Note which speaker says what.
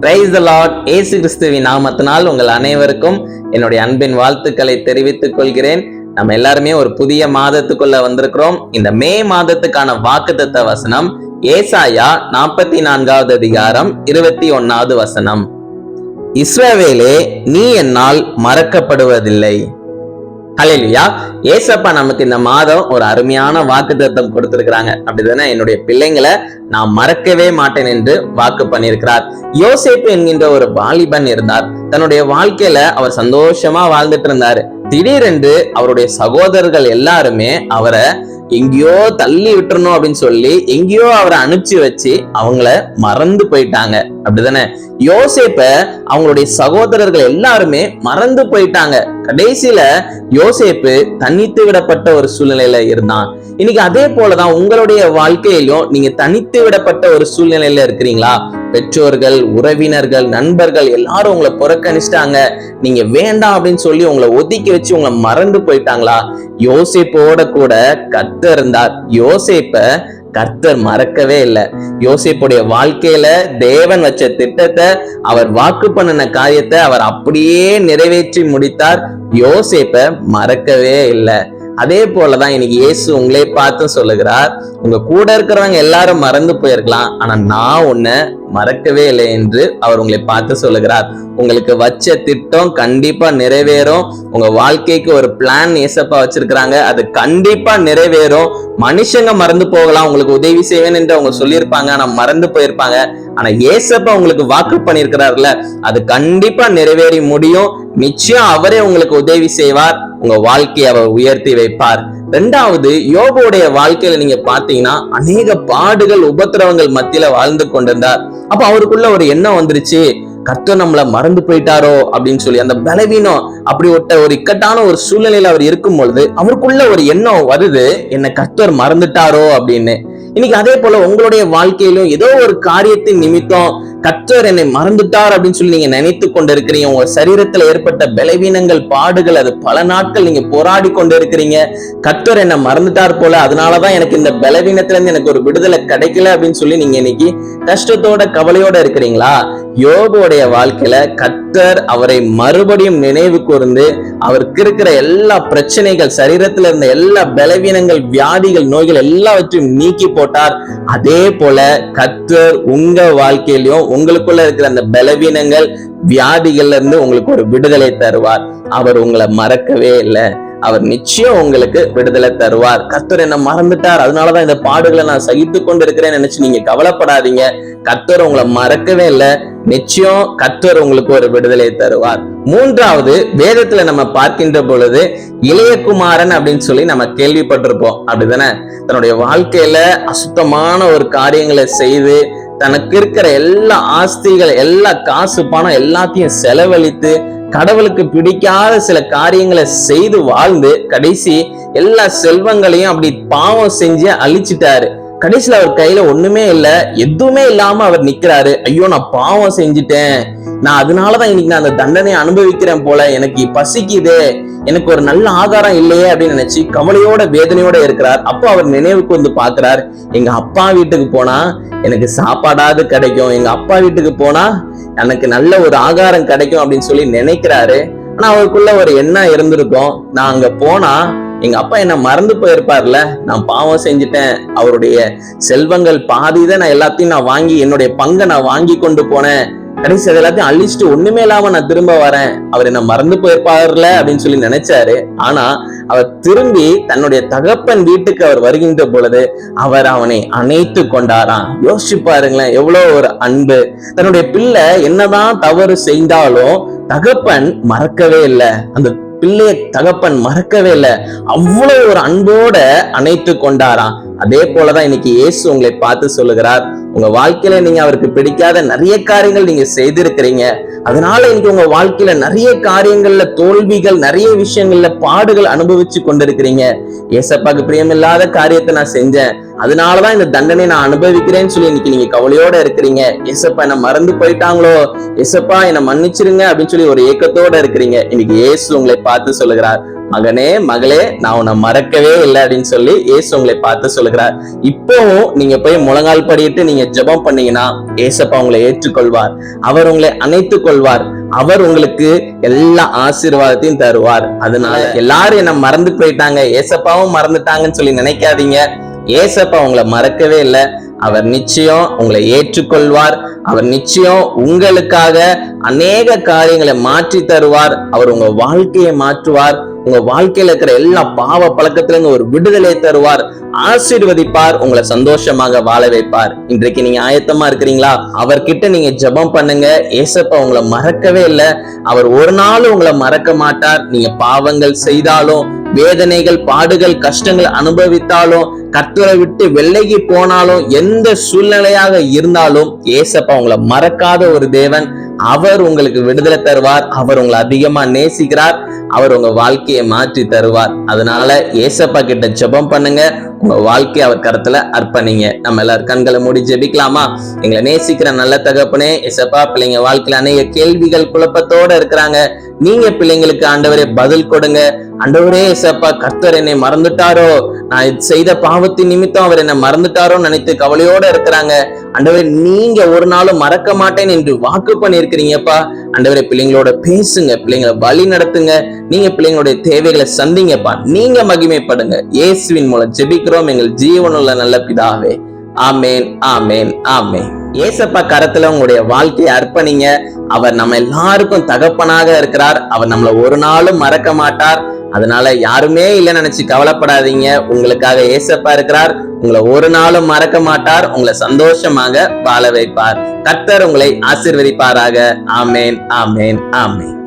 Speaker 1: Price Lord ஏசு கிறிஸ்துவின் நாமத்தினால் உங்கள் அனைவருக்கும் என்னுடைய அன்பின் வாழ்த்துக்களை தெரிவித்துக் கொள்கிறேன். நம்ம எல்லாருமே ஒரு புதிய மாதத்துக்குள்ள வந்திருக்கிறோம். இந்த மே மாதத்துக்கான வாக்குத்தத்த வசனம் ஏசாயா நாற்பத்தி நான்காவது அதிகாரம் இருபத்தி ஒன்னாவது வசனம். இஸ்ரவேலே நீ என்னால் மறக்கப்படுவதில்லை. ஹலெலியா ஏசப்பா நமக்கு இந்த மாதம் ஒரு அருமையான வாக்கு வாக்குத்தத்தம் கொடுத்திருக்கிறாங்க. அப்படிதானே? என்னுடைய பிள்ளைங்களை நான் மறக்கவே மாட்டேன் என்று வாக்கு பண்ணியிருக்கிறார். யோசேப்பு என்கின்ற ஒரு வாலிபன் இருந்தார். தன்னுடைய வாழ்க்கையில அவர் சந்தோஷமா வாழ்ந்துட்டு இருந்தாரு. திடீரென்று அவருடைய சகோதரர்கள் எல்லாருமே அவரை எங்கேயோ தள்ளி விட்டுறணும் அப்படின்னு சொல்லி எங்கேயோ அவரை அனுப்பிச்சு வச்சு அவங்கள மறந்து போயிட்டாங்க. அப்படிதானே? யோசேப்ப அவங்களுடைய சகோதரர்கள் எல்லாருமே மறந்து போயிட்டாங்க. கடைசியில யோசேப்பு தனித்து விடப்பட்ட ஒரு சூழ்நிலையில இருந்தான். இன்னைக்கு அதே போலதான் உங்களுடைய வாழ்க்கையிலும் நீங்க தனித்து விடப்பட்ட ஒரு சூழ்நிலையில இருக்கிறீங்களா? பெற்றோர்கள் உறவினர்கள் நண்பர்கள் எல்லாரும் உங்களை புறக்கணிச்சிட்டாங்க. நீங்க வேண்டாம் அப்படின்னு சொல்லி உங்களை ஒதுக்கி வச்சு உங்களை மறந்து போயிட்டாங்களா? யோசிப்போட கூட கத்து இருந்தார் யோசேப்ப கர்த்தர் மறக்கவே இல்லை. யோசிப்புடைய வாழ்க்கையில தேவன் வச்ச திட்டத்தை அவர் வாக்கு பண்ணின காரியத்தை அவர் அப்படியே நிறைவேற்றி முடித்தார். யோசிப்ப மறக்கவே இல்லை. அதே போலதான் இன்னைக்கு இயேசு உங்களே பார்த்து சொல்லுகிறார். உங்க கூட இருக்கிறவங்க எல்லாரும் மறந்து போயிருக்கலாம். ஆனா நான் உன்னை மறக்கவே இல்லை என்று அவர் உங்களை பார்த்து சொல்லுகிறார். உங்களுக்கு வச்ச திட்டம் கண்டிப்பா நிறைவேறும். உங்க வாழ்க்கைக்கு ஒரு பிளான் ஏசப்பா வச்சிருக்கிறாங்க. அது கண்டிப்பா நிறைவேறும். மனுஷங்க மறந்து போகலாம். உங்களுக்கு உதவி செய்வேன் என்று அவங்க சொல்லியிருப்பாங்க. ஆனா மறந்து போயிருப்பாங்க. ஆனா ஏசப்பா உங்களுக்கு வாக்கு பண்ணியிருக்கிறார்ல அது கண்டிப்பா நிறைவேறி முடியும். நிச்சயம் அவரே உங்களுக்கு உதவி செய்வார். உங்க வாழ்க்கையை அவர் உயர்த்தி வைப்பார். ரெண்டாவது யோபுடைய வாழ்க்கையில நீங்க பாத்தீங்கன்னா அநேக பாடுகள் உபத்திரவங்கள் மத்தியில வாழ்ந்து கொண்டிருந்தார். அப்ப அவருக்குள்ள ஒரு எண்ணம் வந்துருச்சு. கர்த்தர் நம்மள மறந்து போயிட்டாரோ அப்படின்னு சொல்லி அந்த பலவீனம் அப்படி ஒட்ட ஒரு இக்கட்டான ஒரு சூழ்நிலையில அவர் இருக்கும் பொழுது அவருக்குள்ள ஒரு எண்ணம் வருது என்ன கர்த்தர் மறந்துட்டாரோ? அப்படின்னு. இன்னைக்கு அதே போல உங்களுடைய வாழ்க்கையிலும் ஏதோ ஒரு காரியத்தின் நிமித்தம் கற்றர் என்னை மறந்துட்டார் அப்படின்னு சொல்லி நீங்க நினைத்து கொண்டு இருக்கிறீங்க உங்க சரீரத்துல ஏற்பட்ட பலவீனங்கள் பாடுகள் அது பல நாட்கள் நீங்க போராடி கொண்டு இருக்கிறீங்க என்னை மறந்துட்டார் போல அதனாலதான் எனக்கு இந்த பலவீனத்துல இருந்து எனக்கு ஒரு விடுதலை கிடைக்கல அப்படின்னு சொல்லி நீங்க இன்னைக்கு கஷ்டத்தோட கவலையோட இருக்கிறீங்களா? யோபுடைய வாழ்க்கையில கத்தர் அவரை மறுபடியும் நினைவு கூர்ந்து அவருக்கு இருக்கிற எல்லா பிரச்சனைகள் சரீரத்துல இருந்த எல்லா பலவீனங்கள் வியாதிகள் நோய்கள் எல்லாவற்றையும் நீக்கி போட்டார். அதே போல கத்தர் உங்க வாழ்க்கையிலும் உங்களுக்குள்ள இருக்கிற அந்த பலவீனங்கள் வியாதிகள்ல இருந்து உங்களுக்கு ஒரு விடுதலை தருவார். அவர் உங்களை மறக்கவே இல்லை. அவர் நிச்சயம் உங்களுக்கு விடுதலை தருவார். கர்த்தர் என்ன மறந்துட்டார். அதனாலதான் இந்த பாடுகளை நான் சகித்து கொண்டு இருக்கிறேன் நினைச்சு நீங்க கவலைப்படாதீங்க. கர்த்தர் உங்களை மறக்கவே இல்லை. நிச்சயம் கர்த்தர் உங்களுக்கு ஒரு விடுதலை தருவார். மூன்றாவது வேதத்துல நம்ம பார்க்கின்ற பொழுது இளையகுமாரன் அப்படின்னு சொல்லி நம்ம கேள்விப்பட்டிருப்போம். அப்படிதானே? தன்னுடைய வாழ்க்கையில அசுத்தமான ஒரு காரியங்களை செய்து தனக்கு இருக்கிற எல்லா ஆஸ்திகள் எல்லா காசு பணம் எல்லாத்தையும் செலவழித்து கடவுளுக்கு பிடிக்காத சில காரியங்களை செய்து வாழ்ந்து கடைசி எல்லா செல்வங்களையும் அப்படி பாவம் செஞ்சு அழிச்சிட்டாரு. கடைசியில் அவர் கையில ஒண்ணுமே இல்லை எதுவுமே இல்லாம அவர் நிக்கிறாரு. ஐயோ நான் பாவம் செஞ்சுட்டேன். நான் அதனாலதான் இன்னைக்கு நான் அந்த தண்டனையை அனுபவிக்கிறேன் போல. எனக்கு பசிக்குது. எனக்கு ஒரு நல்ல ஆகாரம் இல்லையே அப்படின்னு நினைச்சு கவலையோட வேதனையோட இருக்கிறார். அப்போ அவர் நினைவுக்கு வந்து பாக்குறார் எங்க அப்பா வீட்டுக்கு போனா எனக்கு சாப்பாடாவது கிடைக்கும். எங்க அப்பா வீட்டுக்கு போனா எனக்கு நல்ல ஒரு ஆகாரம் கிடைக்கும் அப்படின்னு சொல்லி நினைக்கிறாரு. ஆனா அவருக்குள்ள ஒரு எண்ணம் இருந்திருக்கும். நான் அங்க போனா எங்க அப்பா என்ன மறந்து போயிருப்பார்ல. நான் பாவம் செஞ்சுட்டேன். அவருடைய செல்வங்கள் பாதி தான் நான் எல்லாத்தையும் நான் வாங்கி என்னுடைய பங்கை நான் வாங்கி கொண்டு போனேன். கடைசி எல்லாத்தையும் அழிச்சிட்டு ஒண்ணுமே இல்லாம நான் திரும்ப வரேன். அவர் என்ன மறந்து போயிருப்பார்ல அப்படின்னு சொல்லி நினைச்சாரு. ஆனா அவர் திரும்பி தன்னுடைய தகப்பன் வீட்டுக்கு அவர் வருகின்ற பொழுது அவர் அவனை அணைத்து கொண்டாராம். யோசிச்சு பாருங்களேன் எவ்வளவு ஒரு அன்பு. தன்னுடைய பிள்ளை என்னதான் தவறு செய்தாலும் தகப்பன் மறக்கவே இல்லை. அந்த பிள்ளைய தகப்பன் மறக்கவே இல்லை. அவ்வளவு ஒரு அன்போட அணைத்து கொண்டாராம். அதே போலதான் இன்னைக்கு இயேசு உங்களை பார்த்து சொல்லுகிறார். உங்க வாழ்க்கையில நீங்க அவருக்கு பிடிக்காத நிறைய காரியங்கள் நீங்க செய்திருக்கிறீங்க. அதனால இன்னைக்கு உங்க வாழ்க்கையில நிறைய காரியங்கள்ல தோல்விகள் நிறைய விஷயங்கள்ல பாடுகள் அனுபவிச்சு கொண்டிருக்கிறீங்க. ஏசப்பாக்கு பிரியமில்லாத காரியத்தை நான் செஞ்சேன். அதனாலதான் இந்த தண்டனை நான் அனுபவிக்கிறேன்னு சொல்லி இன்னைக்கு நீங்க கவலையோட இருக்கிறீங்க. ஏசப்பா என்ன மறந்து போயிட்டாங்களோ? ஏசப்பா என்ன மன்னிச்சிருங்க அப்படின்னு சொல்லி ஒரு ஏக்கத்தோட இருக்கிறீங்க. இன்னைக்கு இயேசு உங்களை பார்த்து சொல்லுகிறார். மகனே மகளே நான் உன்னை மறக்கவே இல்லை அப்படின்னு சொல்லி இயேசு உங்களை பார்த்து சொல்லுகிறார். இப்போவும் நீங்க போய் முழங்கால் படியிட்டு நீங்க ஜெபம் பண்ணீங்கன்னா ஏசப்பா உங்களை ஏற்றுக்கொள்வார். அவர் உங்களை அணைத்துக் கொள்வார். அவர் உங்களுக்கு எல்லா ஆசீர்வாதத்தையும் தருவார். அதனால எல்லாரும் என்ன மறந்து போயிட்டாங்க. ஏசப்பாவும் மறந்துட்டாங்கன்னு சொல்லி நினைக்காதீங்க. ஏசப்பா உங்களை மறக்கவே இல்லை. அவர் நிச்சயம் உங்களை ஏற்றுக்கொள்வார். அவர் நிச்சயம் உங்களுக்காக அநேக காரியங்களை மாற்றி தருவார். அவர் உங்க வாழ்க்கையை மாற்றுவார். உங்க வாழ்க்கையில இருக்கிற எல்லா பாவ பழக்கத்துல இருந்து ஒரு விடுதலை தருவார் ஆசீர்வதிப்பார் உங்களை சந்தோஷமாக வாழ வைப்பார். இன்றைக்கு நீங்க ஆயத்தமா இருக்கிறீங்களா? அவர்கிட்ட நீங்க ஜெபம் பண்ணுங்க. ஏசப்பா உங்களை மறக்கவே இல்லை. அவர் ஒரு நாளும் உங்களை மறக்க மாட்டார். நீங்க பாவங்கள் செய்தாலும் வேதனைகள் பாடுகள் கஷ்டங்கள் அனுபவித்தாலும் கர்த்தரை விட்டு வெள்ளைக்கு போனாலும் எந்த சூழ்நிலையாக இருந்தாலும் ஏசப்பா உங்களை மறக்காத ஒரு தேவன். அவர் உங்களுக்கு விடுதலை தருவார் அவர் உங்களை அதிகமா நேசிக்கிறார் அவர் உங்க வாழ்க்கையை மாற்றி தருவார். அதனால ஏசப்பா கிட்ட ஜெபம் பண்ணுங்க உங்க வாழ்க்கையை அவர் கருத்துல அர்ப்பணிங்க. நம்ம எல்லாரும் கண்களை மூடி ஜெபிக்கலாமா? எங்களை நேசிக்கிற நல்ல தகப்பனே ஏசப்பா பிள்ளைங்க வாழ்க்கையில அநேக கேள்விகள் குழப்பத்தோட இருக்கிறாங்க. நீங்க பிள்ளைங்களுக்கு ஆண்டவரே பதில் கொடுங்க. ஆண்டவரே ஏசப்பா கர்த்தர் என்னை மறந்துட்டாரோ? நான் செய்த பாவத்தின் நிமித்தம் அவர் என்னை மறந்துட்டாரோ நினைத்து கவலையோட இருக்கிறாங்க. அண்டவரை நீங்க ஒரு நாளும் மறக்க மாட்டேன் என்று வாக்கு பண்ணியிருக்கிறீங்கப்பா. அண்டவரை பிள்ளைங்களோட பேசுங்க பிள்ளைங்களை வழி நடத்துங்க. நீங்க பிள்ளைங்களுடைய தேவைகளை சந்திங்கப்பா. நீங்க மகிமைப்படுங்க. இயேசுவின் மூலம் ஜெபிக்கிறோம். எங்கள் ஜீவனுள்ள நல்ல பிதாவே. ஆமேன் ஆமேன் ஆமேன். ஏசப்பா கரத்துல உங்களுடைய வாழ்க்கையை அர்ப்பணிங்க. அவர் நம்ம எல்லாருக்கும் தகப்பனாக இருக்கிறார். அவர் நம்மளை ஒரு நாளும் மறக்க மாட்டார். அதனால யாருமே இல்லைன்னு நினைச்சு கவலைப்படாதீங்க. உங்களுக்காக ஏசப்பா இருக்கிறார். உங்களை ஒரு நாளும் மறக்க மாட்டார். உங்களை சந்தோஷமாக வாழ வைப்பார். கர்த்தர் உங்களை ஆசிர்வதிப்பாராக. ஆமேன் ஆமேன் ஆமேன்.